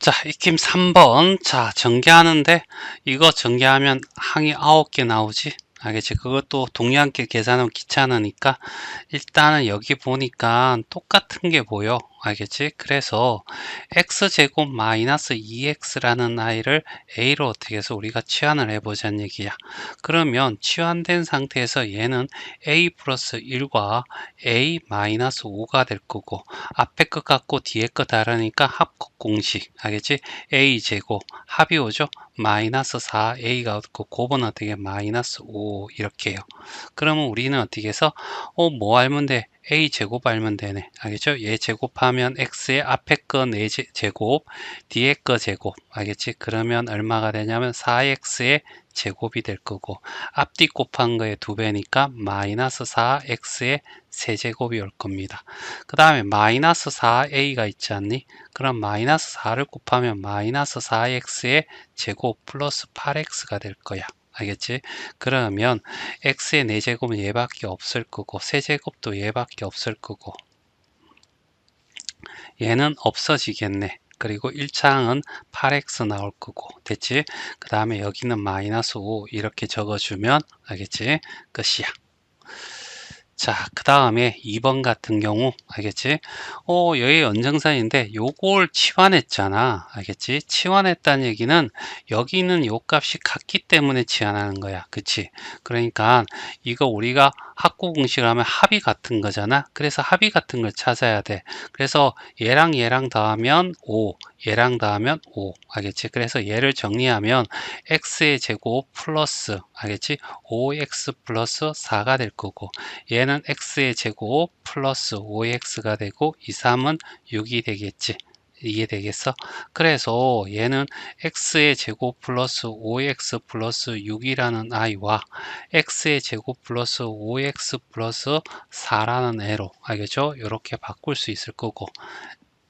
자, 익힘 3번. 자, 전개하는데 이거 전개하면 항이 9개 나오지? 알겠지? 그것도 동양계 계산은 귀찮으니까 일단은 여기 보니까 똑같은 게 보여. 알겠지? 그래서 x제곱 마이너스 2x라는 아이를 a로 어떻게 해서 우리가 치환을 해보자는 얘기야. 그러면 치환된 상태에서 얘는 a 플러스 1과 a 마이너스 5가 될 거고 앞에 것 같고 뒤에 것 다르니까 합곡 공식 알겠지? a 제곱 합이 오죠? 마이너스 4a가 없고 곱은 어떻게 마이너스 5 이렇게요. 그러면 우리는 어떻게 해서 어 뭐 알면 돼? A 제곱 알면 되네. 알겠죠? 얘 제곱하면 x의 앞에 거4 제곱, 뒤에 거 제곱. 알겠지? 그러면 얼마가 되냐면 4x의 제곱이 될 거고 앞뒤 곱한 거의 두 배니까 마이너스 4x의 세제곱이 올 겁니다. 그 다음에 마이너스 4a가 있지 않니? 그럼 마이너스 4를 곱하면 마이너스 4x의 제곱 플러스 8x가 될 거야. 알겠지? 그러면 x의 4제곱은 얘밖에 없을 거고 세제곱도 얘밖에 없을 거고 얘는 없어지겠네. 그리고 1창은 8x 나올 거고 됐지? 그 다음에 여기는 마이너스 5 이렇게 적어주면 알겠지? 끝이야. 자, 그 다음에 2번 같은 경우, 알겠지? 어, 여기 연정선인데 요걸 치환했잖아. 알겠지? 치환했다는 얘기는 여기는 요 값이 같기 때문에 치환하는 거야. 그치? 그러니까 이거 우리가 합구 공식을 하면 합이 같은 거잖아. 그래서 합이 같은 걸 찾아야 돼. 그래서 얘랑 얘랑 더하면 5, 얘랑 더하면 5 알겠지? 그래서 얘를 정리하면 x의 제곱 플러스 알겠지? 5x 플러스 4가 될 거고 얘는 x의 제곱 플러스 5x가 되고 2, 3은 6이 되겠지. 이해되겠어? 그래서 얘는 x의 제곱 플러스 5x 플러스 6이라는 i와 x의 제곱 플러스 5x 플러스 4라는 애로 알겠죠? 이렇게 바꿀 수 있을 거고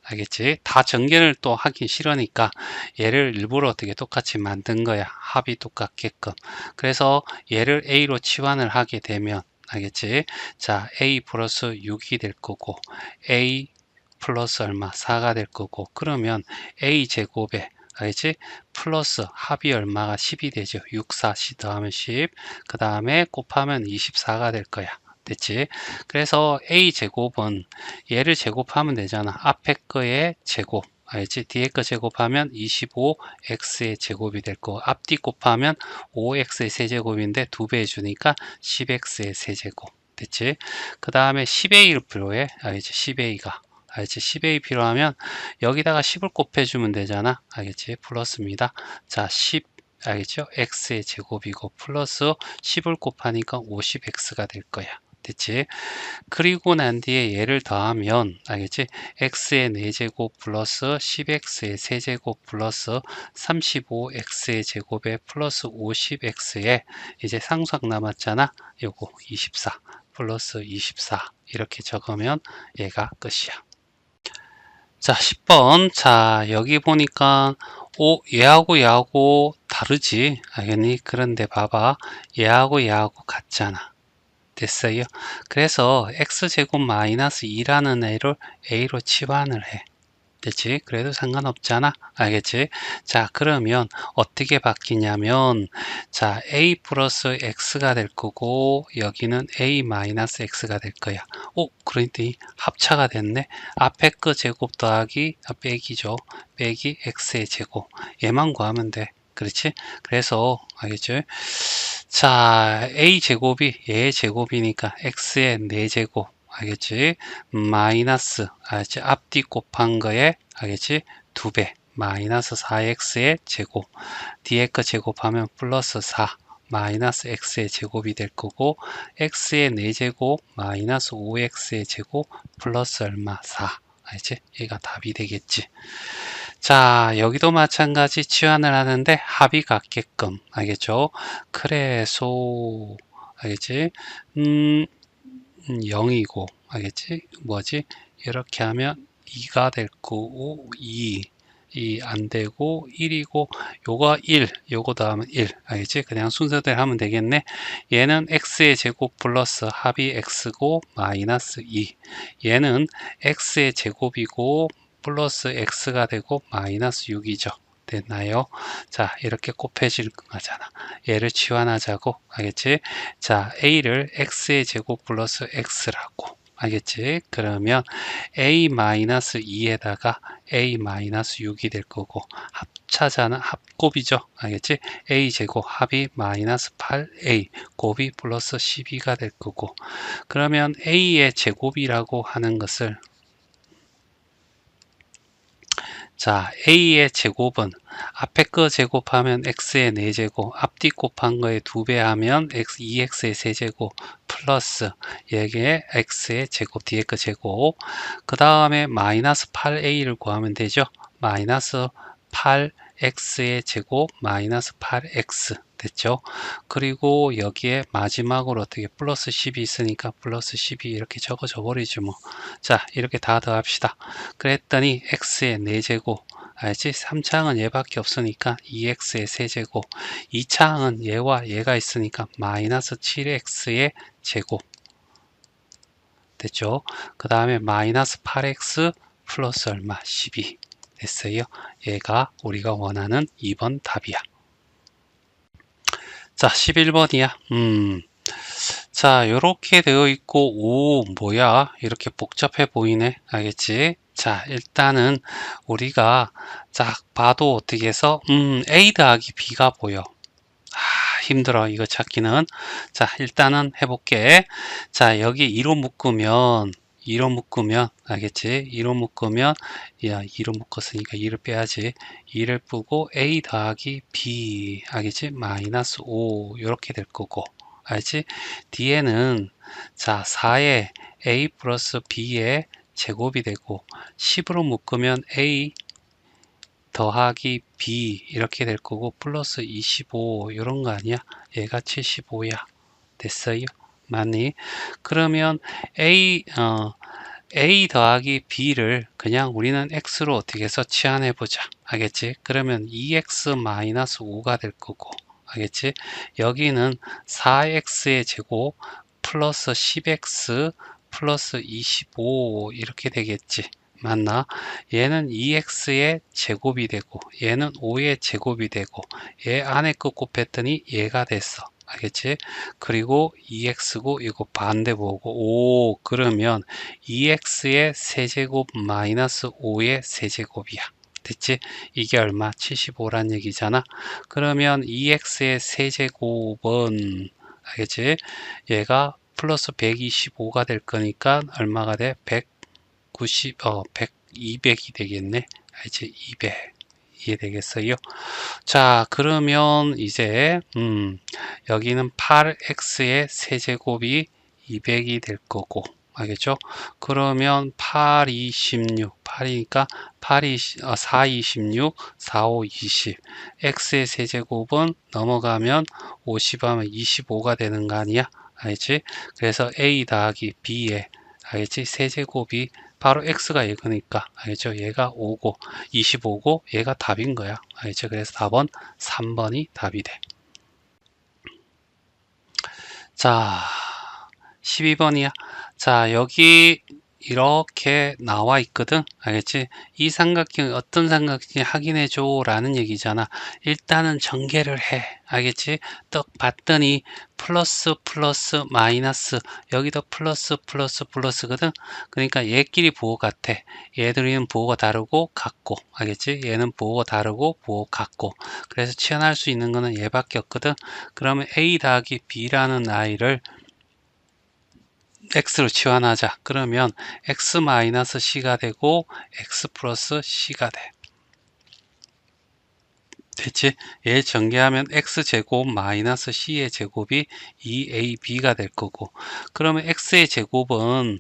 알겠지? 다 전개를 또 하기 싫으니까 얘를 일부러 어떻게 똑같이 만든 거야. 합이 똑같게끔. 그래서 얘를 A로 치환을 하게 되면 알겠지? 자, A 플러스 6이 될 거고 A 플러스 얼마? 4가 될 거고 그러면 A 제곱에 알겠지? 플러스 합이 얼마가 10이 되죠. 6, 4, 10 더하면 10. 그 다음에 곱하면 24가 될 거야. 됐지? 그래서 a 제곱은 얘를 제곱하면 되잖아. 앞에 거의 제곱. 알지? 뒤에 거 제곱하면 25x의 제곱이 될 거고 앞뒤 곱하면 5x의 세제곱인데 두 배 해주니까 10x의 세제곱. 됐지? 그 다음에 10a를 필요해. 알지? 10a가. 알지? 10a 필요하면 여기다가 10을 곱해주면 되잖아. 알겠지? 플러스입니다. 자, 10 알겠죠? x의 제곱이고 플러스 10을 곱하니까 50x가 될 거야. 됐지? 그리고 난 뒤에 얘를 더하면 알겠지? x의 4제곱 플러스 10x의 세제곱 플러스 35x의 제곱에 플러스 50x에 이제 상수항 남았잖아. 요거 24 플러스 24 이렇게 적으면 얘가 끝이야. 자 10번 자 여기 보니까 오 얘하고 얘하고 다르지 알겠니? 그런데 봐봐 얘하고 얘하고 같잖아. 됐어요. 그래서 x제곱 마이너스 2라는 애를 a로 치환을 해. 됐지? 그래도 상관없잖아. 알겠지? 자, 그러면 어떻게 바뀌냐면, 자, a 플러스 x가 될 거고, 여기는 a 마이너스 x가 될 거야. 오, 그러니 합차가 됐네. 앞에 거 제곱 더하기, 아, 빼기죠. 빼기 x의 제곱. 얘만 구하면 돼. 그렇지? 그래서, 알겠죠? 자, a 제곱이 얘의 제곱이니까 x의 4제곱 알겠지? 마이너스 알겠지? 앞뒤 곱한 거에 알겠지? 2배 마이너스 4x의 제곱 뒤에 거 제곱하면 플러스 4 마이너스 x의 제곱이 될 거고 x의 4제곱 마이너스 5x의 제곱 플러스 얼마 4 알겠지? 얘가 답이 되겠지. 자, 여기도 마찬가지 치환을 하는데 합이 같게끔 알겠죠? 그래서 알겠지? 음, 0이고 알겠지? 뭐지? 이렇게 하면 2가 될 거고 2이안 되고 1이고 요거 1 요거 다음은 1 알겠지 그냥 순서대로 하면 되겠네 얘는 x의 제곱 플러스 합이 x고 마이너스 2 얘는 x의 제곱이고 플러스 x가 되고 마이너스 6이죠. 됐나요? 자 이렇게 곱해질 거잖아. 얘를 치환하자고 알겠지? 자 a를 x의 제곱 플러스 x라고 알겠지? 그러면 a-2에다가 a-6이 될 거고 합차잖아 합곱이죠 알겠지? a 제곱 합이 마이너스 8a 곱이 플러스 12가 될 거고 그러면 a의 제곱이라고 하는 것을 자 a의 제곱은 앞에 거 제곱하면 x의 4제곱 앞뒤 곱한 거에 2배 하면 x, 2x의 세제곱 플러스 여기에 x의 제곱 뒤에 거 제곱. 그 다음에 마이너스 8a를 구하면 되죠? 마이너스 8x의 제곱 마이너스 8x 됐죠 그리고 여기에 마지막으로 어떻게 플러스 10이 있으니까 플러스 12 이렇게 적어줘 버리죠 뭐자 이렇게 다 더합시다 그랬더니 x의 4제곱 알지? 3차항은 얘밖에 없으니까 2x의 세제곱 2차항은 얘와 얘가 있으니까 마이너스 7x의 제곱 됐죠? 그 다음에 마이너스 8x 플러스 얼마? 12 됐어요. 얘가 우리가 원하는 2번 답이야. 자, 11번이야. 음. 자, 이렇게 되어 있고, 오, 뭐야? 이렇게 복잡해 보이네. 알겠지? 자, 일단은 우리가 딱 봐도 어떻게 해서, 음, A 더하기 B가 보여. 아, 힘들어. 이거 찾기는. 자, 일단은 해볼게. 자, 여기 2로 묶으면, 2로 묶으면, 알겠지? 2로 묶으면, 야, 2로 묶었으니까 2를 빼야지. 2를 뿌고 A 더하기 B, 알겠지? 마이너스 5, 이렇게 될 거고. 알지? 뒤에는, 자, 4에 A 플러스 B의 제곱이 되고, 10으로 묶으면 A 더하기 B 이렇게 될 거고 플러스 25 이런 거 아니야? 얘가 75야. 됐어요? 맞니? 그러면 A 어, A 더하기 B를 그냥 우리는 X로 어떻게 해서 치환해 보자. 알겠지? 그러면 2X 마이너스 5가 될 거고. 알겠지? 여기는 4X의 제곱 플러스 10X 플러스 25 이렇게 되겠지. 맞나? 얘는 2x의 제곱이 되고 얘는 5의 제곱이 되고 얘 안에 거 곱했더니 얘가 됐어. 알겠지? 그리고 2x고 이거 반대 보고 오 그러면 2x의 세제곱 마이너스 5의 세제곱이야. 됐지? 이게 얼마? 75란 얘기잖아. 그러면 2x의 세제곱은 알겠지? 얘가 플러스 125가 될 거니까 얼마가 돼? 100 90, 어, 100, 200이 되겠네. 이제 200. 이해되겠어요? 자, 그러면 이제, 음, 여기는 8x의 세제곱이 200이 될 거고, 알겠죠? 그러면 8, 26, 8이니까 8, 20, 어, 4, 26, 4, 5, 20. x의 세제곱은 넘어가면 50 하면 25가 되는 거 아니야? 알지? 그래서 a 더하기 b에 알겠지? 세제곱이 바로 x가 이거니까 알겠죠? 얘가 5고 25고 얘가 답인 거야. 알겠죠? 그래서 답은 3번이 답이 돼. 자, 12번이야. 자, 여기 이렇게 나와 있거든. 알겠지? 이 삼각형 어떤 삼각형이 확인해 줘 라는 얘기잖아. 일단은 전개를 해. 알겠지? 또 봤더니 플러스 플러스 마이너스. 여기도 플러스 플러스 플러스거든. 그러니까 얘끼리 부호 같아. 얘들은 부호가 다르고 같고. 알겠지? 얘는 부호가 다르고 부호 같고. 그래서 치환할 수 있는 거는 얘밖에 없거든. 그러면 a 더하기 b라는 아이를 x로 치환하자. 그러면 x-c가 되고 x 플러스 c가 돼. 됐지? 얘 전개하면 x제곱 마이너스 c의 제곱이 2ab가 될 거고 그러면 x의 제곱은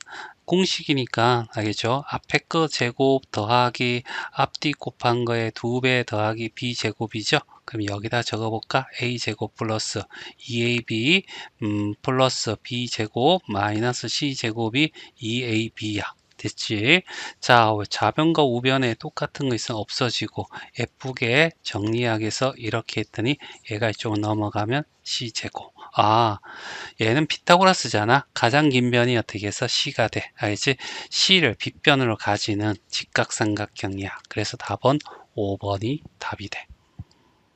공식이니까 알겠죠? 앞에 거 제곱 더하기 앞뒤 곱한 거에 두 배 더하기 b제곱이죠? 그럼 여기다 적어볼까? a제곱 플러스 2ab 음, 플러스 b제곱 마이너스 c제곱이 2ab야. 됐지? 자, 좌변과 우변에 똑같은 거 있으면 없어지고 예쁘게 정리하기 위해서 이렇게 했더니 얘가 이쪽으로 넘어가면 c제곱 아 얘는 피타고라스잖아? 가장 긴 변이 어떻게 해서 C가 돼? 알겠지? C를 빗변으로 가지는 직각삼각형이야. 그래서 답은 5번이 답이 돼